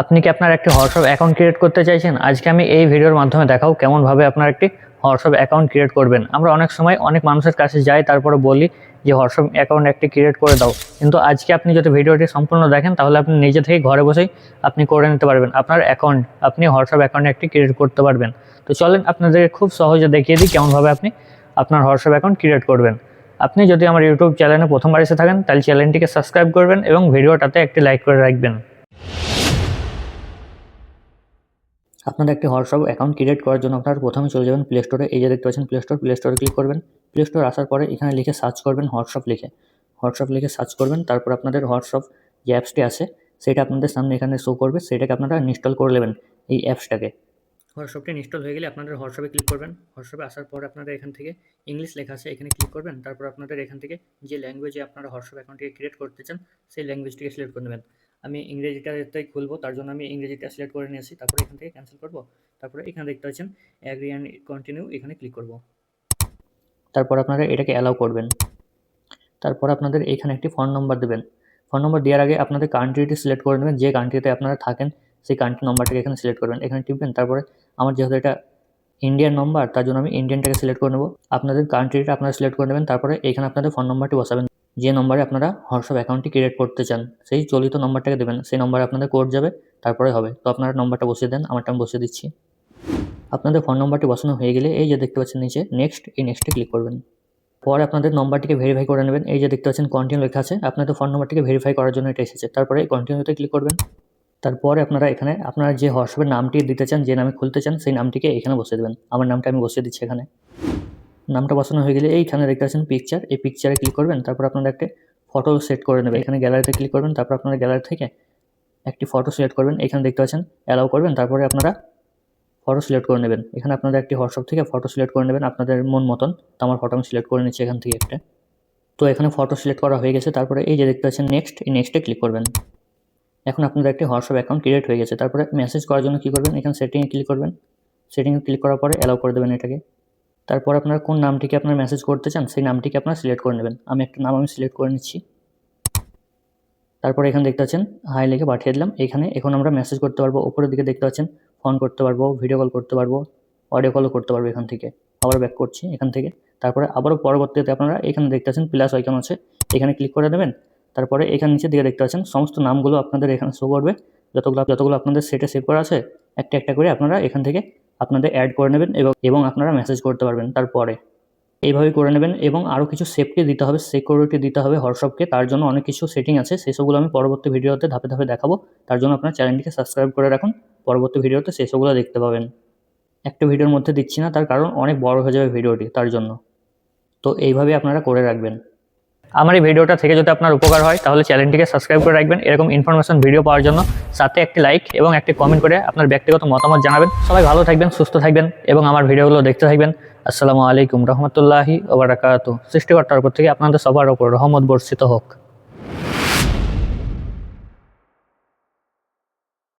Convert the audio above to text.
আপনি কি আপনার একটি হোয়াটসঅ্যাপ অ্যাকাউন্ট ক্রিয়েট করতে চাইছেন? আজকে আমি এই ভিডিওর মাধ্যমে দেখাও কেমনভাবে আপনার একটি হোয়াটসঅ্যাপ অ্যাকাউন্ট ক্রিয়েট করবেন। আমরা অনেক সময় অনেক মানুষের কাছে যাই, তারপরে বলি যে, হোয়াটসঅ্যাপ অ্যাকাউন্ট একটি ক্রিয়েট করে দাও। কিন্তু আজকে আপনি যদি ভিডিওটি সম্পূর্ণ দেখেন, তাহলে আপনি নিজে থেকে ঘরে বসেই আপনি করে নিতে পারবেন। আপনার অ্যাকাউন্ট আপনি হোয়াটসঅ্যাপ অ্যাকাউন্ট একটি ক্রিয়েট করতে পারবেন। তো চলেন আপনাদেরকে খুব সহজে দেখিয়ে দিই কেমনভাবে আপনি আপনার হোয়াটসঅ্যাপ অ্যাকাউন্ট ক্রিয়েট করবেন। আপনি যদি আমার ইউটিউব চ্যানেলে প্রথমবার এসে থাকেন, তাহলে চ্যানেলটিকে সাবস্ক্রাইব করবেন এবং ভিডিওটাতে একটি লাইক করে রাখবেন। আপনাদের একটি হোয়াটসঅ্যাপ অ্যাকাউন্ট ক্রিয়েট করার জন্য আপনারা প্রথমে চলে যাবেন প্লে স্টোরে এই যে দেখতে পাচ্ছেন প্লে স্টোর প্লে স্টোরে ক্লিক করবেন। প্লে স্টোর আসার পরে এখানে লিখে সার্চ করবেন হোয়াটসঅ্যাপ লিখে। হোয়াটসঅ্যাপ লিখে সার্চ করবেন, তারপর আপনাদের হোয়াটসঅ্যাপ যে অ্যাপসটি আছে, সেটা আপনাদের সামনে এখানে শো করবে। সেটাকে আপনারা ইনস্টল করে নেবেন এই অ্যাপসটাকে হোয়াটসঅ্যাপটি ইনস্টল হয়ে গেলে আপনাদের হোয়াটসঅ্যাপে ক্লিক করবেন। হোয়াটসঅ্যাপে আসার পর আপনারা এখান থেকে ইংলিশ লেখা আছে, এখানে ক্লিক করবেন। তারপর আপনাদের এখান থেকে যে ল্যাঙ্গুয়েজে আপনারা হোয়াটসঅ্যাপ অ্যাকাউন্টটিকে ক্রিয়েট করতে চান, সেই ল্যাঙ্গুয়েজটিকে সিলেক্ট করে নেবেন। আমি ইংরেজিটাতেই খুলবো, তার জন্য আমি ইংরেজিটা সিলেক্ট করে নিয়েছি। তারপরে এখান থেকে ক্যান্সেল করব। তারপরে এখানে দেখতে পাচ্ছেন অ্যাগ্রি অ্যান্ড কন্টিনিউ এখানে ক্লিক করব। তারপর আপনারা এটাকে অ্যালাউ করবেন। তারপর আপনাদের এখানে একটি ফোন নম্বর দেবেন। ফোন নম্বর দেওয়ার আগে আপনাদের কান্ট্রিটি সিলেক্ট করে নেবেন। যে কান্ট্রিতে আপনারা থাকেন, সেই কান্ট্রি নম্বরটাকে এখানে সিলেক্ট করবেন। এখানে টিপবেন, তারপরে আমার যেহেতু এটা ইন্ডিয়ান নম্বর তার জন্য আমি ইন্ডিয়ানটাকে সিলেক্ট করে নেব। আপনাদের কান্ট্রিটা আপনারা সিলেক্ট করে নেবেন। তারপরে এখানে আপনাদের ফোন নম্বরটি বসাবেন। যে নম্বরে আপনারা হোয়াটসঅ্যাপ অ্যাকাউন্টটি ক্রিয়েট করতে চান, সেই চলিত নম্বরটাকে দেবেন, সেই নম্বরে আপনাদের কোড যাবে, তারপরে হবে। তো আপনারা নম্বরটা বসিয়ে দেন, আমারটা আমি বসিয়ে দিচ্ছি। আপনাদের ফোন নম্বরটি বসানো হয়ে গেলে এই যে দেখতে পাচ্ছেন নিচে, নেক্সট, এই নেক্সটে ক্লিক করবেন। পরে আপনাদের নম্বরটিকে ভেরিফাই করে নেবেন, এই যে দেখতে পাচ্ছেন কন্টিনিউ লেখা আছে আপনাদের ফোন নম্বরটিকে ভেরিফাই করার জন্য এটা এসেছে। তারপরে কন্টিনিউতে ক্লিক করবেন। তারপরে আপনারা এখানে, আপনারা যে হোয়াটসঅ্যাপের নামটি দিতে চান, যে নামে খুলতে চান, সেই নামটিকে এখানে বসিয়ে দেবেন। আমার নামটা আমি বসিয়ে দিচ্ছি এখানে। নামটা বসানো হয়ে গেলে এইখানে দেখতে পাচ্ছেন পিকচার এই পিকচারে ক্লিক করবেন, তারপর আপনারা একটা ফটো সেট করে নেবেন। এখানে গ্যালারিতে ক্লিক করবেন, তারপর আপনারা গ্যালারি থেকে একটি ফটো সিলেক্ট করবেন। এখানে দেখতে পাচ্ছেন অ্যালাউ করবেন, তারপরে আপনারা ফটো সিলেক্ট করে নেবেন। এখানে আপনাদের একটি হোয়াটসঅ্যাপ থেকে ফটো সিলেক্ট করে নেবেন, আপনাদের মন মতন। তো আমার ফটো আমি সিলেক্ট করে নিচ্ছি এখান থেকে একটা। তো এখানে ফটো সিলেক্ট করা হয়ে গেছে, তারপরে এই যে দেখতে পাচ্ছেন নেক্সট এই নেক্সটে ক্লিক করবেন। এখন আপনাদের একটি হোয়াটসঅ্যাপ অ্যাকাউন্ট ক্রিয়েট হয়ে গেছে, তারপরে মেসেজ করার জন্য কী করবেন? এখানে সেটিংয়ে ক্লিক করবেন। সেটিংয়ে ক্লিক করার পরে অ্যালাউ করে দেবেন এটাকে। তারপর আপনার কোন নামটিকে আপনার মেসেজ করতে চান, সেই নামটিকে আপনার সিলেক্ট করে নেবেন। আমি একটা নাম আমি সিলেক্ট করে নিচ্ছি। তারপরে এখানে দেখতে পাচ্ছেন হাই লিখে পাঠিয়ে দিলাম। এখানে এখন আমরা মেসেজ করতে পারব, উপরের দিকে দেখতে পাচ্ছেন ফোন করতে পারব ভিডিও কল করতে পারব অডিও কলও করতে পারব এখান থেকে। আবার ব্যাক করছি এখান থেকে। তারপরে আবারও পরবর্তীতে আপনারা এখানে দেখতে পাচ্ছেন প্লাস আইকন আছে। এখানে ক্লিক করে দেবেন। তারপরে এখানে নিচে দিকে দেখতে পাচ্ছেন, সমস্ত নামগুলো আপনাদের এখানে শো করবে। যতগুলো যতগুলো আপনাদের সেটে সেভ করা আছে, একটা একটা করে আপনারা এখান থেকে আপনাদের অ্যাড করে নেবেন এবং এবং আপনারা মেসেজ করতে পারবেন তারপরে। এইভাবে করে নেবেন এবং আরও কিছু সেফটি দিতে হবে সিকিউরিটি দিতে হবে হোয়াটসঅ্যাপকে তার জন্য অনেক কিছু সেটিং আছে, সেসবগুলো আমি পরবর্তী ভিডিওতে ধাপে ধাপে দেখাবো। তার জন্য আপনার চ্যানেলটিকে সাবস্ক্রাইব করে রাখুন। পরবর্তী ভিডিওতে সেসবগুলো দেখতে পাবেন। একটা ভিডিওর মধ্যে দিচ্ছি না, তার কারণ অনেক বড় হয়ে যাবে ভিডিওটি, তার জন্য। তো এইভাবে আপনারা করে রাখবেন। আমার এই ভিডিওটা থেকে যদি আপনার উপকার হয়, তাহলে চ্যানেলটিকে সাবস্ক্রাইব করে রাখবেন। এরকম ইনফরমেশন ভিডিও পাওয়ার জন্য সাথে একটি লাইক এবং একটি কমেন্ট করে আপনার ব্যক্তিগত মতামত জানাবেন। সবাই ভালো থাকবেন, সুস্থ থাকবেন এবং আমার ভিডিওগুলো দেখতে থাকবেন। আসসালামু আলাইকুম রহমতুল্লাহি ওবরাকাত সৃষ্টিকর্তার উপর থেকে আপনাদের সবার ওপর রহমত বর্ষিত হোক।